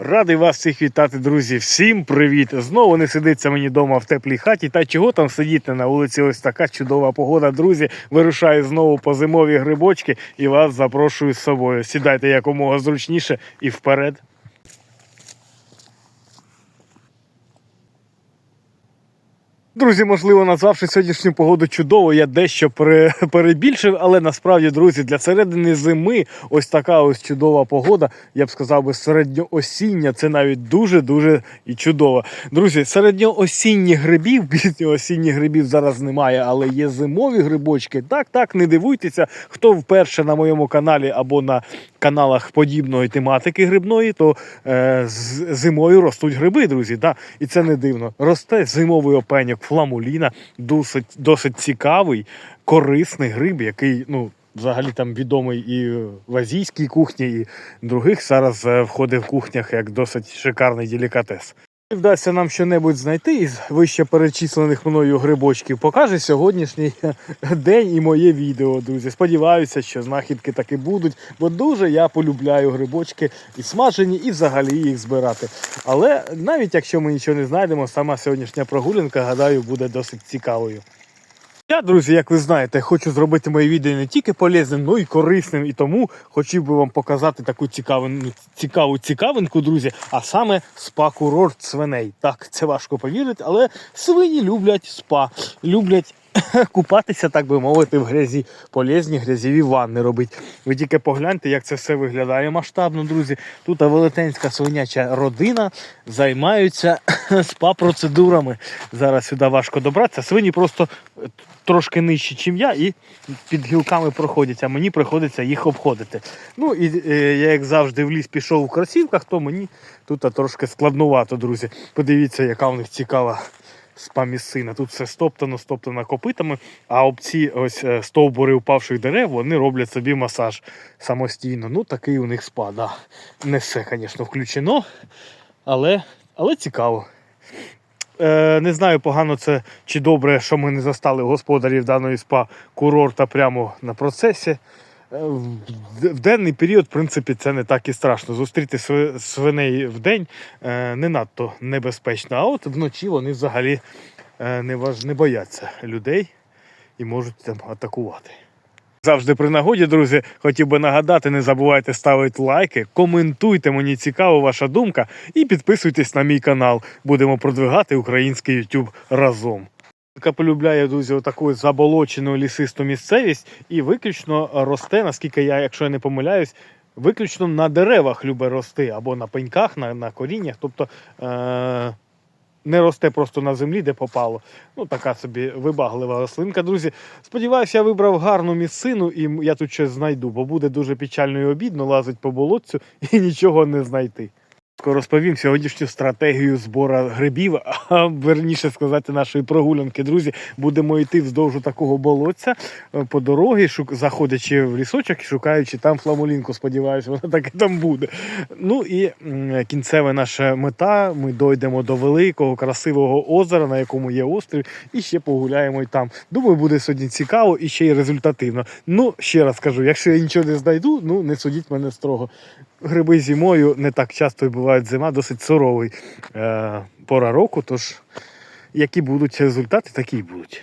Радий вас всіх вітати, друзі. Всім привіт! Знову не сидиться мені вдома в теплій хаті. Та чого там сидіти на вулиці? Ось така чудова погода. Друзі, вирушаю знову по зимові грибочки і вас запрошую з собою. Сідайте якомога зручніше і вперед. Друзі, можливо, назвавши сьогоднішню погоду чудово, я дещо пере- перебільшив, але насправді, друзі, для середини зими ось така ось чудова погода. Я б сказав би середньоосіння. Це навіть дуже дуже і чудово. Друзі, середньоосінніх грибів, пізньоосінніх грибів зараз немає, але є зимові грибочки. Так, так, не дивуйтеся, хто вперше на моєму каналі або на каналах подібної тематики грибної, то е, з- зимою ростуть гриби, друзі. Да? І це не дивно. Росте зимовий опеньок фламуліна, досить, досить цікавий, корисний гриб, який, ну. Взагалі там відомий і в азійській кухні, і других зараз е, входить в кухнях як досить шикарний делікатес. Вдасться нам щонебудь знайти із вище перечислених мною грибочків, покаже сьогоднішній день і моє відео, друзі. Сподіваюся, що знахідки таки будуть, бо дуже я полюбляю грибочки і смажені, і взагалі їх збирати. Але навіть якщо ми нічого не знайдемо, сама сьогоднішня прогулянка, гадаю, буде досить цікавою. Я, друзі, як ви знаєте, хочу зробити моє відео не тільки полезним, але й корисним. І тому хотів би вам показати таку цікавину, цікаву цікавинку, друзі, а саме спа-курорт свиней. Так, це важко повірити, але свині люблять спа, люблять купатися, так би мовити, в грязі, полезні грязєві ванни робить. Ви тільки погляньте, як це все виглядає масштабно, друзі. Тут велетенська свиняча родина займаються спа-процедурами. Зараз сюди важко добратися. Свині просто трошки нижчі, ніж я, і під гілками проходять, а мені приходиться їх обходити. Ну і е, я, як завжди, в ліс пішов у кросівках, то мені тут трошки складнувато, друзі. Подивіться, яка в них цікава спа-місцина. Тут все стоптано, стоптано копитами, а об ці ось е, стовбури упавших дерев вони роблять собі масаж самостійно. Ну, такий у них спа. Не все, звісно, включено, але, але цікаво. Е, не знаю, погано це чи добре, що ми не застали господарів даної спа курорта прямо на процесі. Е, В денний період, в принципі, це не так і страшно. Зустріти свиней в день е, не надто небезпечно. А от вночі вони взагалі е, не бояться людей і можуть там атакувати. Завжди при нагоді, друзі, хотів би нагадати, не забувайте ставити лайки, коментуйте, мені цікава ваша думка, і підписуйтесь на мій канал. Будемо продвигати український YouTube разом. Полюбляє, друзі, отаку заболочену лісисту місцевість і виключно росте, наскільки я, якщо я не помиляюсь, виключно на деревах любить рости або на пеньках, на, на коріннях. Тобто е- не росте просто на землі, де попало. Ну, така собі вибаглива рослинка, друзі. Сподіваюся, я вибрав гарну місцину і я тут щось знайду, бо буде дуже печально і обідно лазить по болотцю і нічого не знайти. Розповім сьогоднішню стратегію збору грибів, а верніше сказати, нашої прогулянки. Друзі, будемо йти вздовж такого болотця е, по дорогі, шук... заходячи в лісочок і шукаючи там фламулінку. Сподіваюся, вона так і там буде. Ну і кінцева наша мета. Ми дойдемо до великого красивого озера, на якому є острів, і ще погуляємо і там. Думаю, буде сьогодні цікаво і ще й результативно. Ну, ще раз кажу, якщо я нічого не знайду, ну не судіть мене строго. Гриби зимою не так часто і бувають зима, досить суровий е, пора року. Тож які будуть результати, такі й будуть.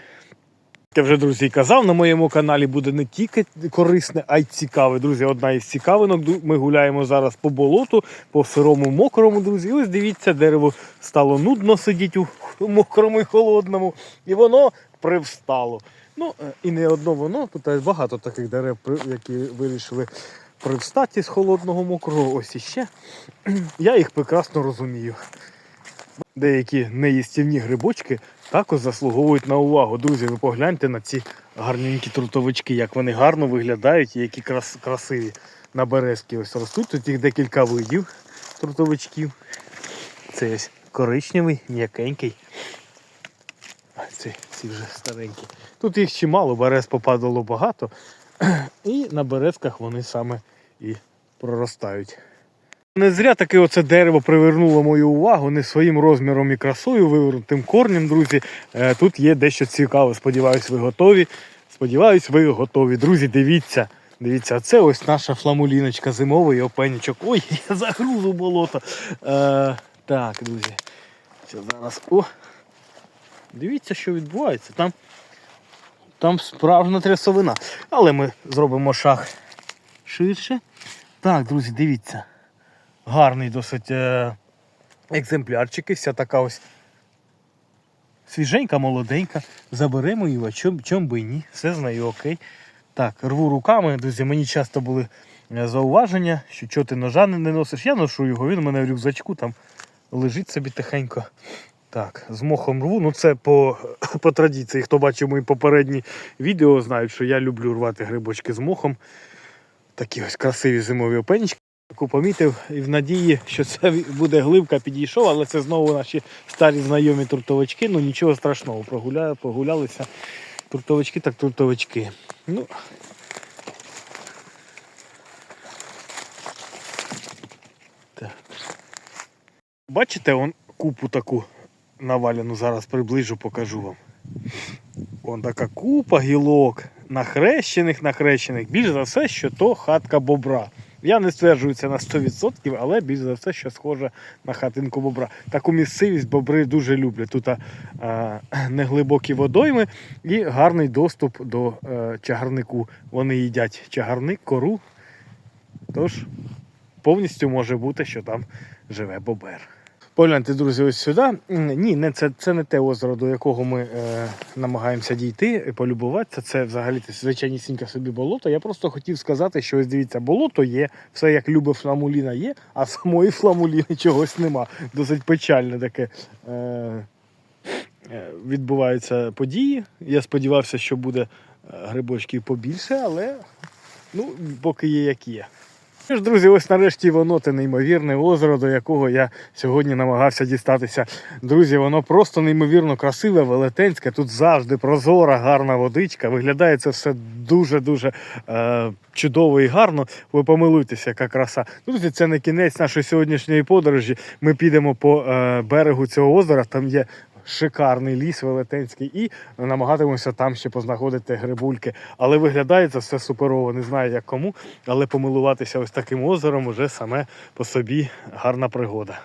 Я вже, друзі, казав, на моєму каналі буде не тільки корисне, а й цікаве. Друзі, одна із цікавинок. Ми гуляємо зараз по болоту, по сирому мокрому, друзі. Ось дивіться, дерево стало нудно сидіти у мокрому і холодному, і воно привстало. Ну, е, і не одно воно, тут багато таких дерев, які вирішили привстати з холодного мокрого. Ось іще. Я їх прекрасно розумію. Деякі неїстівні грибочки також заслуговують на увагу. Друзі, ви погляньте на ці гарненькі трутовички, як вони гарно виглядають і які крас- красиві на березки ось ростуть. Тут їх декілька видів трутовичків. Це ось коричневий, м'якенький. Ці, ці вже старенькі. Тут їх чимало, берез попадало багато. І на березках вони саме і проростають. Не зря таке оце дерево привернуло мою увагу не своїм розміром і красою, вивернутим корнем, друзі. Е, Тут є дещо цікаве. Сподіваюсь, ви готові. Сподіваюсь, ви готові. Друзі, дивіться. Дивіться, це ось наша фламуліночка зимовий опенічок. Ой, я загруз у болото. Е, так, друзі. Це зараз. О! Дивіться, що відбувається. Там, там справжня трясовина. Але ми зробимо шаг ширше. Так, друзі, дивіться. Гарний досить е, екземплярчик. Вся така ось свіженька, молоденька. Заберемо а чом, чом би ні. Все з нею окей. Так, рву руками, друзі, мені часто були е, зауваження, що чого ти ножа не носиш. Я ношу його, він у мене в рюкзачку там лежить собі тихенько. Так, з мохом рву. Ну це по, по традиції. Хто бачив мої попередні відео, знають, що я люблю рвати грибочки з мохом. Такі ось красиві зимові опенічки. Таку помітив і в надії, що це буде гливка, підійшов, але це знову наші старі знайомі туртовички. Ну нічого страшного, прогуляю, прогулялися. Туртовички так туртовички. Ну. Так. Бачите, он купу таку навалену, зараз приближу, покажу вам. Вон така купа гілок, нахрещених, нахрещених. Більш за все, що то хатка бобра. Я не стверджую це на 100%, але більш за все, що схоже на хатинку бобра. Таку місцевість бобри дуже люблять. Тут а, неглибокі водойми і гарний доступ до е, чагарнику. Вони їдять чагарник, кору. Тож повністю може бути, що там живе бобер. Погляньте, друзі, ось сюди. Ні, не це, це не те озеро, до якого ми е, намагаємося дійти і полюбуватися. Це взагалі звичайнісіньке собі болото. Я просто хотів сказати, що ось дивіться, болото є, все як любить фламуліна є, а самої фламуліни чогось нема. Досить печальне таке. Е, е, відбуваються події. Я сподівався, що буде е, грибочків побільше, але ну, поки є як є. Що ж, друзі, ось нарешті воно те неймовірне озеро, до якого я сьогодні намагався дістатися. Друзі, воно просто неймовірно красиве, велетенське. Тут завжди прозора, гарна водичка. Виглядає це все дуже-дуже е, чудово і гарно. Ви помилуйтеся, яка краса. Друзі, це не кінець нашої сьогоднішньої подорожі. Ми підемо по е, берегу цього озера. Там є шикарний ліс велетенський, і намагатимемося там ще познаходити грибульки. Але виглядає це все суперово. Не знаю як кому, але помилуватися ось таким озером уже саме по собі гарна пригода.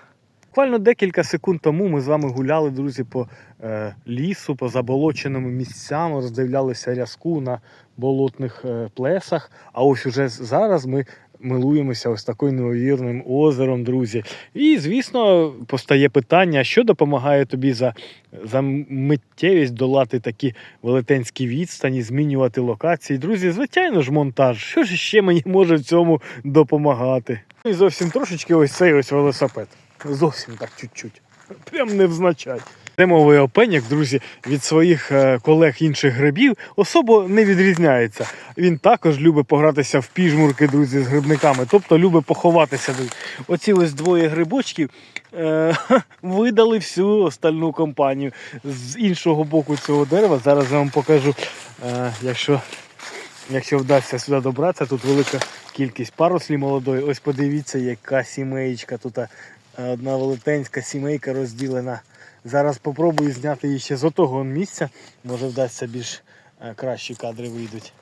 Буквально декілька секунд тому ми з вами гуляли, друзі, по е, лісу, по заболоченим місцям, роздивлялися рязку на болотних е, плесах. А ось уже зараз ми милуємося ось таким неймовірним озером, друзі. І, звісно, постає питання, що допомагає тобі за, за миттєвість долати такі велетенські відстані, змінювати локації. Друзі, звичайно ж, монтаж. Що ж ще мені може в цьому допомагати? Ну І зовсім трошечки ось цей ось велосипед. Зовсім так чуть-чуть. Прям не взначай. Зимовий опеньок, друзі, від своїх е, колег інших грибів особо не відрізняється. Він також любить погратися в піжмурки, друзі, з грибниками, тобто любить поховатися. Оці ось двоє грибочків е, видали всю остальну компанію. З іншого боку цього дерева, зараз я вам покажу, е, якщо, якщо вдасться сюди добратися, тут велика кількість парослі молодої. Ось подивіться, яка сімеєчка тут. е, Одна велетенська сімейка розділена. Зараз попробую зняти її ще з отого місця. Може вдасться більш е, кращі кадри вийдуть.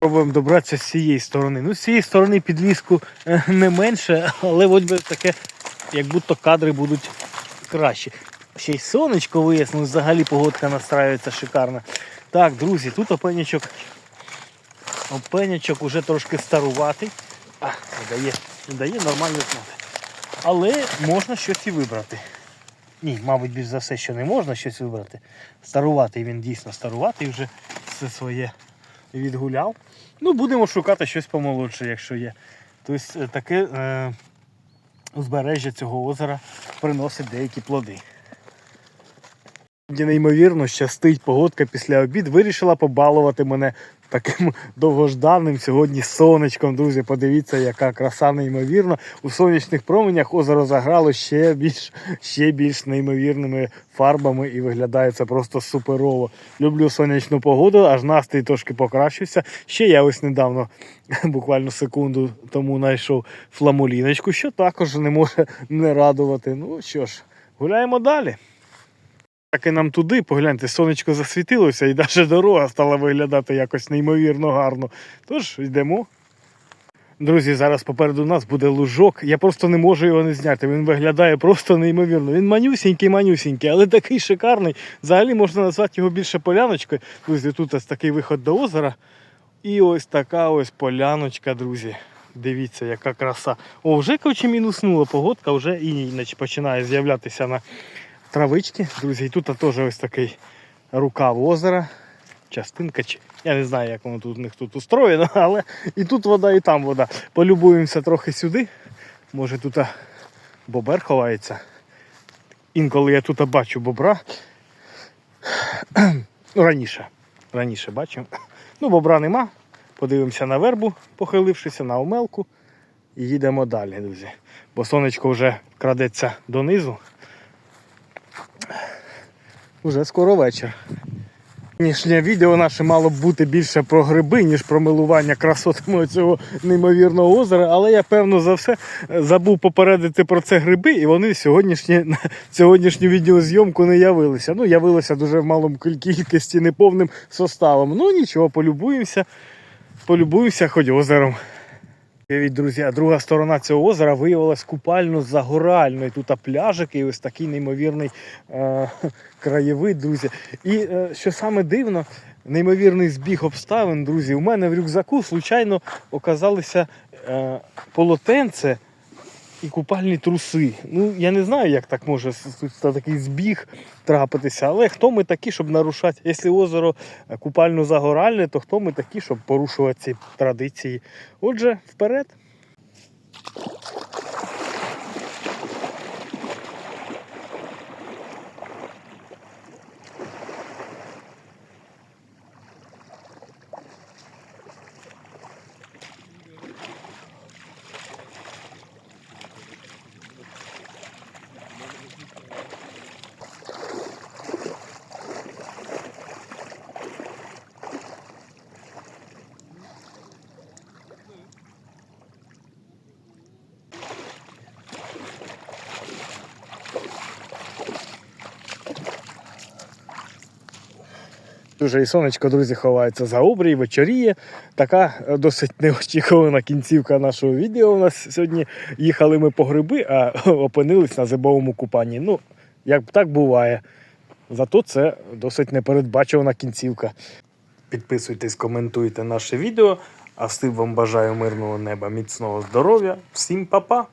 Пробуємо добратися з цієї сторони. Ну, з цієї сторони підвіску е, не менше, але от би таке, як будто кадри будуть кращі. Ще й сонечко вияснилось, взагалі погодка настраюється шикарно. Так, друзі, тут опенячок. Опенячок уже трошки старуватий. А, не дає, не дає нормально знати. Але можна щось і вибрати. Ні, мабуть, більш за все, що не можна щось вибрати. Старуватий він дійсно старуватий, вже все своє відгуляв. Ну, будемо шукати щось помолодше, якщо є. Тобто е, таке е, узбережжя цього озера приносить деякі плоди. Неймовірно, щастить погодка після обід. Вирішила побалувати мене таким довгожданним сьогодні сонечком. Друзі, подивіться, яка краса неймовірна. У сонячних променях озеро заграло ще більш ще більш неймовірними фарбами і виглядає це просто суперово. Люблю сонячну погоду, аж настрій трошки покращився. Ще я ось недавно, буквально секунду тому, знайшов фламуліночку, що також не може не радувати. Ну що ж, гуляємо далі. Так і нам туди, погляньте, сонечко засвітилося і навіть дорога стала виглядати якось неймовірно гарно. Тож йдемо. Друзі, зараз попереду нас буде лужок. Я просто не можу його не зняти. Він виглядає просто неймовірно. Він манюсінький, манюсінький, але такий шикарний. Взагалі можна назвати його більше поляночкою. Друзі, тут ось такий виход до озера. І ось така ось поляночка, друзі. Дивіться, яка краса. О, вже коротше, мінуснула погодка, вже і починає з'являтися на травички. Друзі, і тут теж ось такий рукав озера. Частинка, я не знаю, як воно тут у них тут устроєно, але і тут вода, і там вода. Полюбуємося трохи сюди. Може тут бобер ховається. Інколи я тут бачу бобра. Ну, раніше. Раніше бачив. Ну, бобра нема. Подивимося на вербу, похилившися на омелку. І їдемо далі, друзі. Бо сонечко вже крадеться донизу. Уже скоро вечір. Сьогоднішнє відео наше мало б бути більше про гриби, ніж про милування красотами цього неймовірного озера. Але я певно за все е, забув попередити про це гриби, і вони сьогоднішні, на сьогоднішню відеозйомку не явилися. Ну, явилися дуже в малому кількості неповним составом. Ну нічого, полюбуємося, полюбуємося хоч озером. Уявіть, друзі, друга сторона цього озера виявилась купально-загоральною. Тут пляжики і ось такий неймовірний е- краєвид, друзі. І е, що саме дивно, неймовірний збіг обставин, друзі. У мене в рюкзаку случайно оказалися е, полотенце і купальні труси. Ну, я не знаю, як так може такий збіг трапитися, але хто ми такі, щоб нарушати? Якщо озеро е, купально-загоральне, то хто ми такі, щоб порушувати ці традиції? Отже, вперед. Дуже і сонечко, друзі, ховається за обрій, вечоріє. Така е, досить неочікувана кінцівка нашого відео. У нас сьогодні їхали ми по гриби, а опинились на зимовому купанні. Ну, як так буває. Зато це досить непередбачувана кінцівка. Підписуйтесь, коментуйте наше відео. А всім вам бажаю мирного неба, міцного здоров'я. Всім па-па!